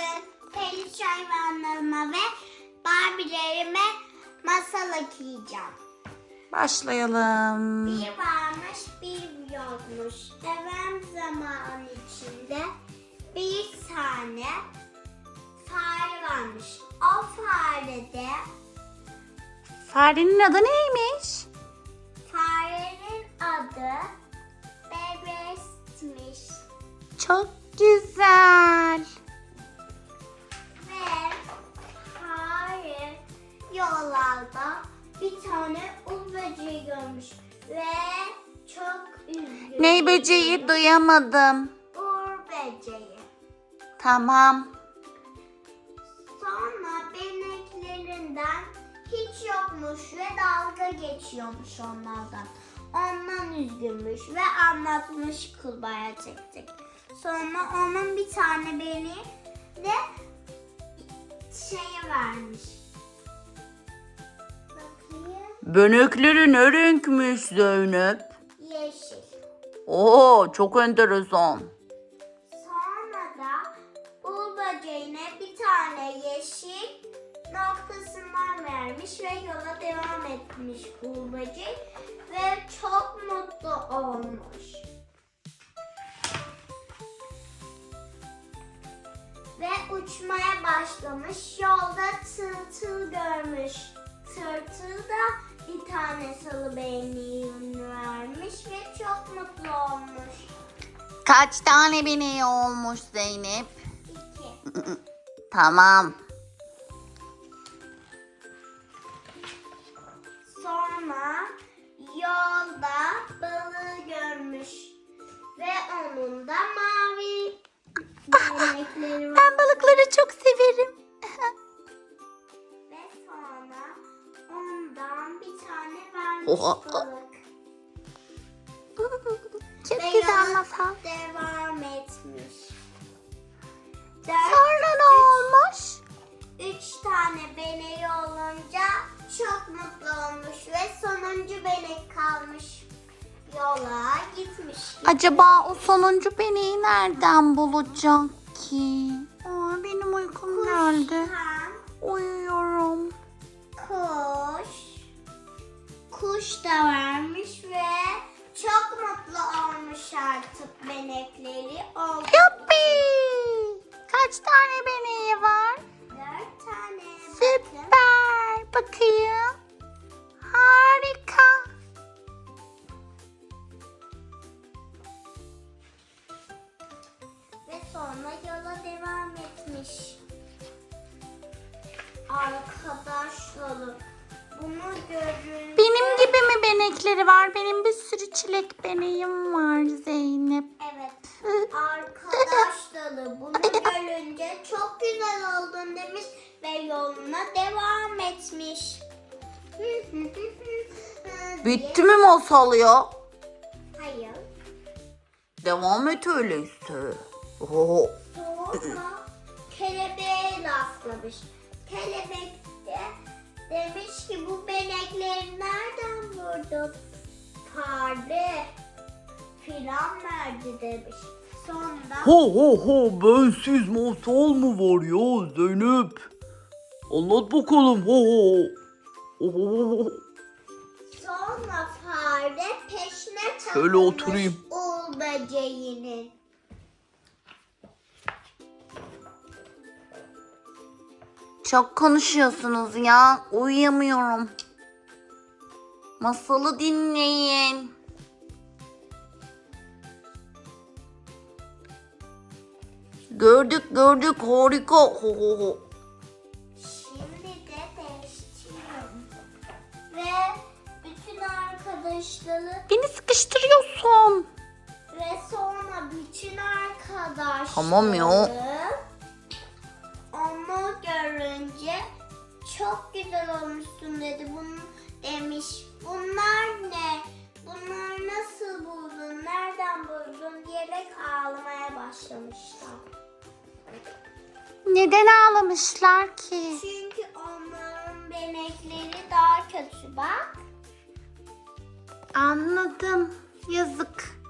bugün peluş hayvanlarıma ve Barbie'lerime masal okuyacağım. Başlayalım. Bir varmış bir yokmuş. Evvel zaman içinde bir tane fare varmış. O fare de Farenin adı neymiş? farenin adı Bebes'miş. Çok güzel. Yollarda bir tane ul böceği görmüş. Ve çok üzgün. Ney böceği duyamadım. Uğur böceği. Tamam. Sonra beneklerinden hiç yokmuş ve dalga geçiyormuş onlardan. Ondan üzgünmüş ve anlatmış kurbağaya tek tek. Sonra onun bir tane beni de şeye vermiş. Bakayım. Bönekleri ne renkmiş Zeynep? Yeşil. Oo çok enteresan. Sonra da böceğine bir tane yeşil noktasından vermiş ve yola devam etmiş böceği ve çok mutlu olmuş. Ve uçmaya başlamış. Yolda tırtıl görmüş. Tırtıl da bir tane salı beğeni vermiş ve çok mutlu olmuş. Kaç tane bineği olmuş Zeynep? İki. Tamam. Masal. devam etmiş. Sonra ne üç- olmuş? Üç tane beneği olunca çok mutlu olmuş ve sonuncu benek kalmış. Yola gitmiş. Acaba o sonuncu beneği nereden bulacak ki? Aa, benim uykum geldi. Kuştan Bakayım. Harika. Ve sonra yola devam etmiş. Arkadaşlarım bunu görün. Benim gibi mi benekleri var? Benim bir sürü çilek beneğim var Zeynep. Evet. Arkadaşları bunu görünce çok güzel oldun demiş ve yoluna devam etmiş. Bitti mi masal ya? Hayır. Devam et öyleyse. Oho. Sonra kelebeğe rastlamış. Kelebek de demiş ki bu benekleri nereden vurdun? Fare filan verdi demiş. Sonra Ho ho ho bensiz masal mı var ya Zeynep? Anlat bakalım ho ho. Ho ho ho. sonra fare peşine takılmış Şöyle oturayım. Uğur böceğinin. Çok konuşuyorsunuz ya. Uyuyamıyorum. Masalı dinleyin. Gördük gördük harika. Ho ho ho. Şimdi de değiştiriyorum. Ve bütün arkadaşları Beni sıkıştırıyorsun. Ve sonra bütün arkadaşlarım Tamam ya. Onu görünce çok güzel olmuşsun dedi. Bunu demiş. Bunlar ne? Bunları nasıl buldun? Nereden buldun? diyerek ağlamaya başlamışlar. Neden ağlamışlar ki? Çünkü onların benekleri daha kötü bak. Anladım. Yazık.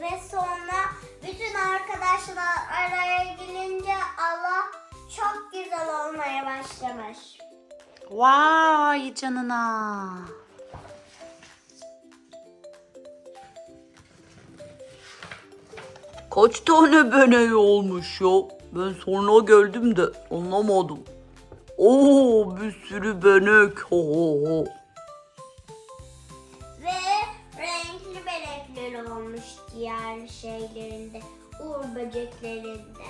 Ve sonra bütün arkadaşlar araya gelince Allah çok güzel olmaya başlamış. Vay canına. Kaç tane beney olmuş ya? Ben sonra geldim de anlamadım. Oo bir sürü benek. Ho ho ho. Ve renkli benekler olmuş diğer şeylerinde. Uğur böceklerinde.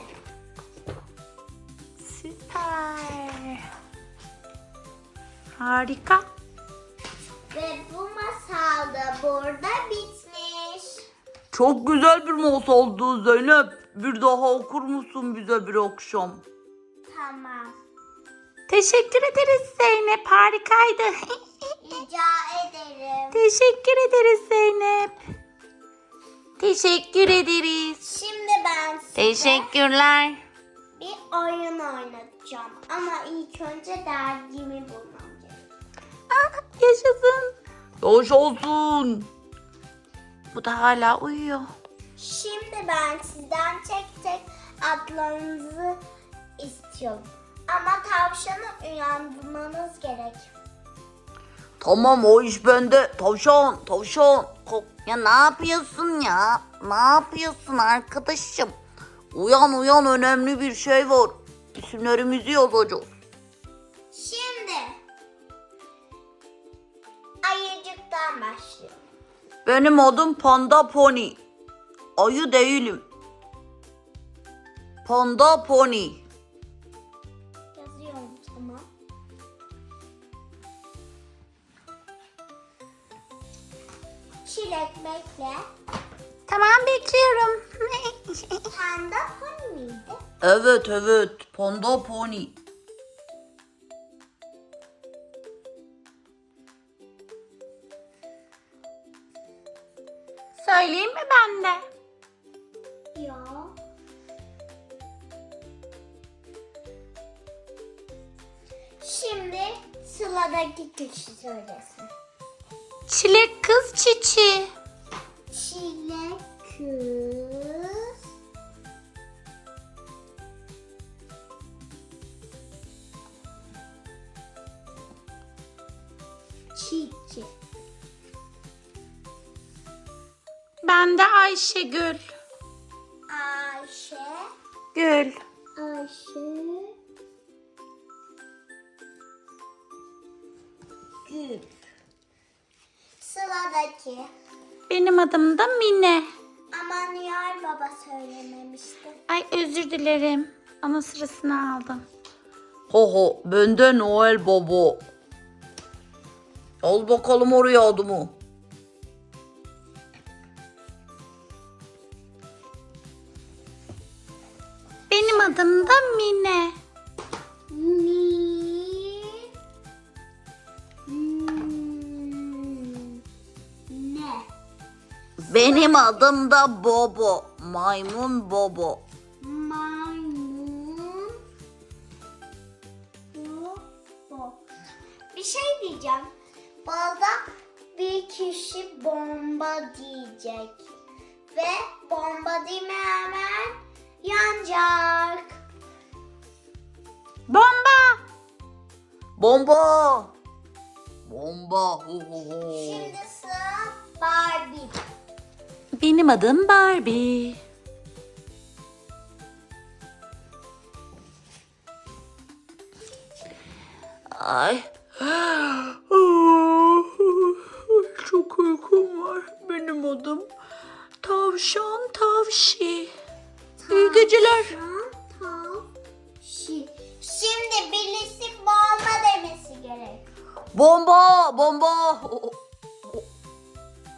Süper. Harika. Ve bu masal da burada bitmiş. Çok güzel bir masaldı Zeynep. Bir daha okur musun bize bir akşam? Tamam. Teşekkür ederiz Zeynep. Harikaydı. Rica ederim. Teşekkür ederiz Zeynep. Teşekkür ederiz. Şimdi ben size Teşekkürler. bir oyun oynatacağım. Ama ilk önce dergimi bulmam gerek. Aa, yaşasın. Yaşasın. Bu da hala uyuyor. Şimdi ben sizden tek tek adlarınızı istiyorum. Ama tavşanı uyandırmanız gerek. Tamam o iş bende. Tavşan tavşan. Kalk. Ya ne yapıyorsun ya? Ne yapıyorsun arkadaşım? Uyan uyan önemli bir şey var. İsimlerimizi yazacağız. Şimdi ayıcıktan başlıyorum. Benim adım Panda Pony. Ayı değilim. Panda Pony. Yazıyorum tamam. Çilek bekle. Tamam bekliyorum. Panda pony miydi? Evet evet Panda Pony. Söyleyeyim mi ben de? Ya. Şimdi sıradaki kişi söylesin. Çilek kız çiçi. Çilek kız. Ben de Ayşegül. Ayşe. Gül. Ayşe. Gül. Sıradaki. Benim adım da Mine. Ama Nihal Baba söylememişti. Ay özür dilerim. Ama sırasını aldım. Ho ho bende Noel Baba. Al bakalım oraya adımı. Adım da Mine. Ni. Hmm. Ne? Benim adım da Bobo. Maymun Bobo. Maymun. Bu. Bir şey diyeceğim. Balda bir kişi bomba diyecek. Ve bomba mi hemen yanacak. Bomba. Bomba. Bomba. Ho ho ho. Şimdi sıra Barbie. Benim adım Barbie. Ay. Çok uykum var. Benim adım Tavşan tavşi. İyi geceler. Bomba, bomba.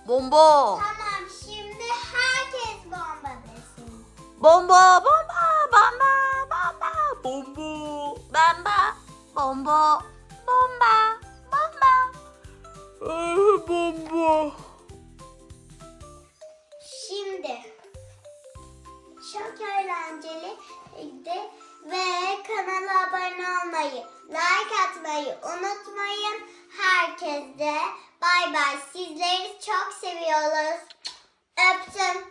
Bomba. Tamam şimdi herkes bomba desin. Bomba bomba bomba bomba. Bomba. Bomba bomba bomba bomba. Ah, bomba. Şimdi çok eğlenceli de ve kanala abone olmayı, like atmayı unutmayın herkese bay bay. Sizleri çok seviyoruz. Öptüm.